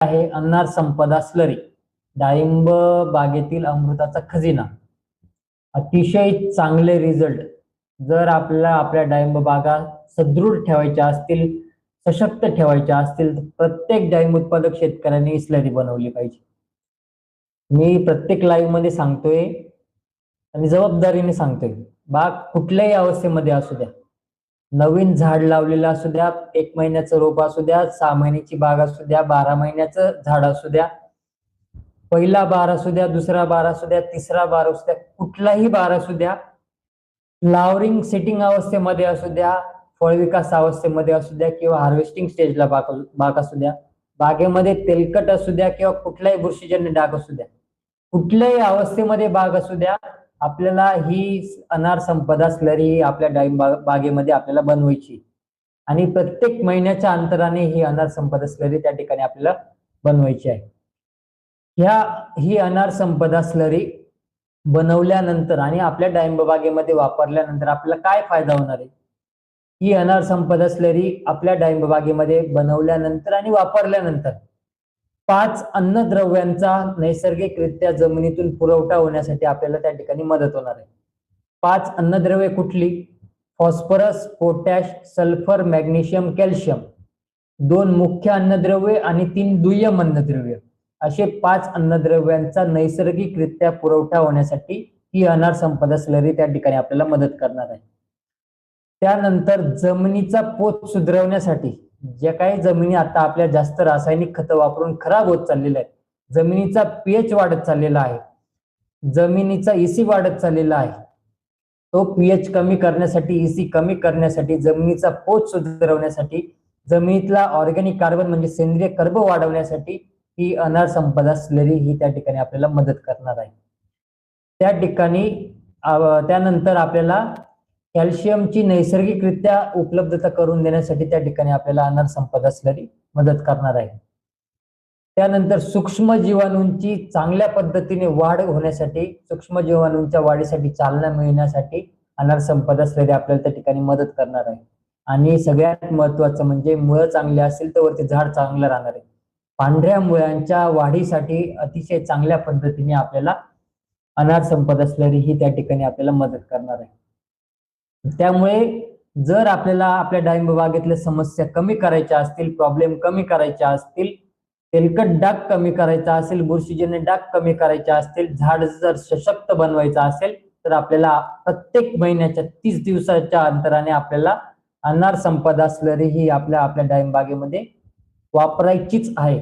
आहे अन्नार संपदा स्लरी डाळिंब बागेतील अमृताचा खजिना. अतिशय चांगले रिझल्ट जर आपल्याला आपल्या डाळिंब बागा सदृढ ठेवायच्या असतील सशक्त ठेवायच्या असतील तर प्रत्येक डाळिंब उत्पादक शेतकऱ्यांनी स्लरी बनवली पाहिजे. मी प्रत्येक लाईव्हमध्ये सांगतोय आणि जबाबदारीने सांगतोय. बाग कुठल्याही अवस्थेमध्ये असू द्या. नवीन झाड लावलेलं असू द्या एक महिन्याचं रोप असू द्या सहा महिन्याची बाग असू द्या बारा महिन्याचं झाड असू द्या पहिला बार असू द्या दुसरा बार असू द्या तिसरा बार असू द्या कुठलाही बार असू द्या फ्लावरिंग सेटिंग अवस्थेमध्ये असू द्या फळविकास अवस्थेमध्ये असू द्या किंवा हार्वेस्टिंग स्टेजला बाग बाग असू द्या बागेमध्ये तेलकट असू द्या किंवा कुठल्याही बुरशीजन्य डाग असू द्या कुठल्याही अवस्थेमध्ये बाग असू द्या आपल्याला ही अनार संपदा स्लरी ही आपल्या डाळिंब बागेमध्ये आपल्याला बनवायची. आणि प्रत्येक महिन्याच्या अंतराने ही अनार संपदा स्लरी त्या ठिकाणी आपल्याला बनवायची आहे. ह्या ही अनार संपदा स्लरी बनवल्यानंतर आणि आपल्या डाळिंब बागेमध्ये वापरल्यानंतर आपल्याला काय फायदा होणार आहे? ही अनार संपदा स्लरी आपल्या डाळिंब बागेमध्ये बनवल्यानंतर आणि वापरल्यानंतर पाच अन्नद्रव्यांचा नैसर्गिकरित्या जमिनीतून पुरवठा होण्यासाठी आपल्याला त्या ठिकाणी मदत होणार आहे. पाच अन्नद्रव्ये कुठली? Phosphorus potash sulphur magnesium calcium. दोन मुख्य अन्नद्रव्ये आणि तीन दुय्यम अन्नद्रव्य. असे पाच अन्नद्रव्यांचा नैसर्गिकरित्या पुरवठा होण्यासाठी ही अनार संपदा स्लरी त्या ठिकाणी आपल्याला मदत करणार आहे. त्यानंतर जमिनीचा पोत सुधरवण्यासाठी ज्या काही जमिनी आता आपल्या जास्त रासायनिक खतं वापरून खराब होत चाललेल्या आहेत जमिनीचा पीएच वाढत चाललेला आहे जमिनीचा इसी वाढत चाललेला आहे तो पीएच कमी करण्यासाठी इसी कमी करण्यासाठी जमिनीचा पोत सुधारवण्यासाठी जमिनीतला ऑर्गॅनिक कार्बन म्हणजे सेंद्रिय कर्ब वाढवण्यासाठी ही अनार संपदा स्लरी ही त्या ठिकाणी आपल्याला मदत करणार आहे. त्या ठिकाणी त्यानंतर आपल्याला कॅल्शियमची नैसर्गिकरित्या उपलब्धता करून देण्यासाठी त्या ठिकाणी आपल्याला अनार संपदा स्लरी मदत करणार आहे. त्यानंतर सूक्ष्म जीवाणूंची चांगल्या पद्धतीने वाढ होण्यासाठी सूक्ष्म जीवाणूंच्या वाढीसाठी चालना मिळण्यासाठी अनार संपदा स्लरी आपल्याला त्या ठिकाणी मदत करणार आहे. आणि सगळ्यात महत्वाचं म्हणजे मुळं चांगली असेल तर वरती झाड चांगलं राहणार आहे. पांढऱ्या मुळांच्या वाढीसाठी अतिशय चांगल्या पद्धतीने आपल्याला अनार संपदा स्लरी ही त्या ठिकाणी आपल्याला मदत करणार आहे. त्यामुळे जर आपल्याला आपल्या डाळिंब बागेतल्या समस्या कमी करायच्या असतील प्रॉब्लेम कमी करायच्या असतील तेलकट डाग कमी करायचा असेल बुरशीजन्य डाग कमी करायचे असतील झाड जर सशक्त बनवायचं असेल तर आपल्याला प्रत्येक महिन्याच्या तीस दिवसाच्या अंतराने आपल्याला अनार संपदा स्लरी ही आपल्या आपल्या डाळिंब बागेमध्ये वापरायचीच आहे.